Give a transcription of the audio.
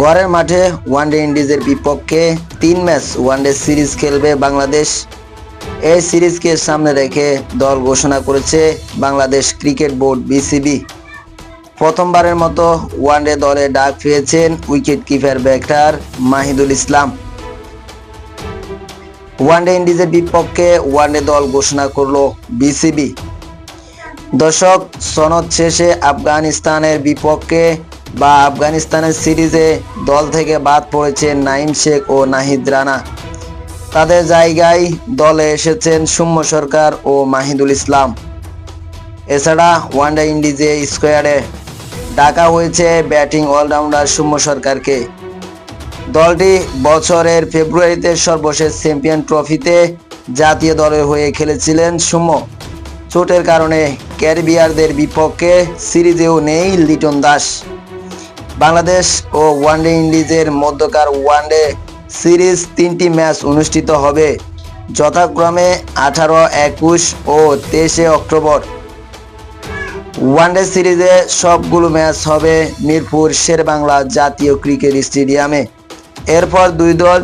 ঘরের মাঠে ওয়ানডে ইন্ডিজের বিপক্ষে তিন ম্যাচ ওয়ানডে সিরিজ খেলবে বাংলাদেশ। এই সিরিজকে সামনে রেখে দল ঘোষণা করেছে বাংলাদেশ ক্রিকেট বোর্ড বিসিবি। প্রথমবারের মতো ওয়ানডে দলে ডাক পেয়েছেন wicket keeper batter Mahidul Islam. One day ইন্ডিজের বিপক্ষে ওয়ানডে দল ঘোষণা করল বিসিবি। দর্শক, সনদ শেষে আফগানিস্তানের বিপক্ষে বা আফগানিস্তানের সিরিজে দল থেকে বাদ পড়েছে নাইম শেখ ও নাহিদ রানা। তাদের জায়গায় দলে এসেছেন সৌম্য সরকার ও মাহিদুল ইসলাম। এছাড়া ওয়ানডে ইন্ডিজে স্কোয়াডে ডাকা হয়েছে ব্যাটিং অলরাউন্ডার সৌম্য সরকারকে। দলটি বছরের ফেব্রুয়ারিতে সর্বশেষ চ্যাম্পিয়ন ট্রফিতে জাতীয় দলের হয়ে খেলেছিলেন সৌম্য। চোটের কারণে ক্যারিবিয়ারদের বিপক্ষে সিরিজেও নেই লিটন দাস। বাংলাদেশ ও ওয়ানডে ইন্ডিজের মধ্যকার ওয়ানডে সিরিজ তিনটি ম্যাচ অনুষ্ঠিত হবে, যথাক্রমে আঠারো, একুশ ও তেইশে অক্টোবর। ওয়ানডে সিরিজে সবগুলো ম্যাচ হবে মিরপুর শেরবাংলা জাতীয় ক্রিকেট স্টেডিয়ামে। এরপর দুই দল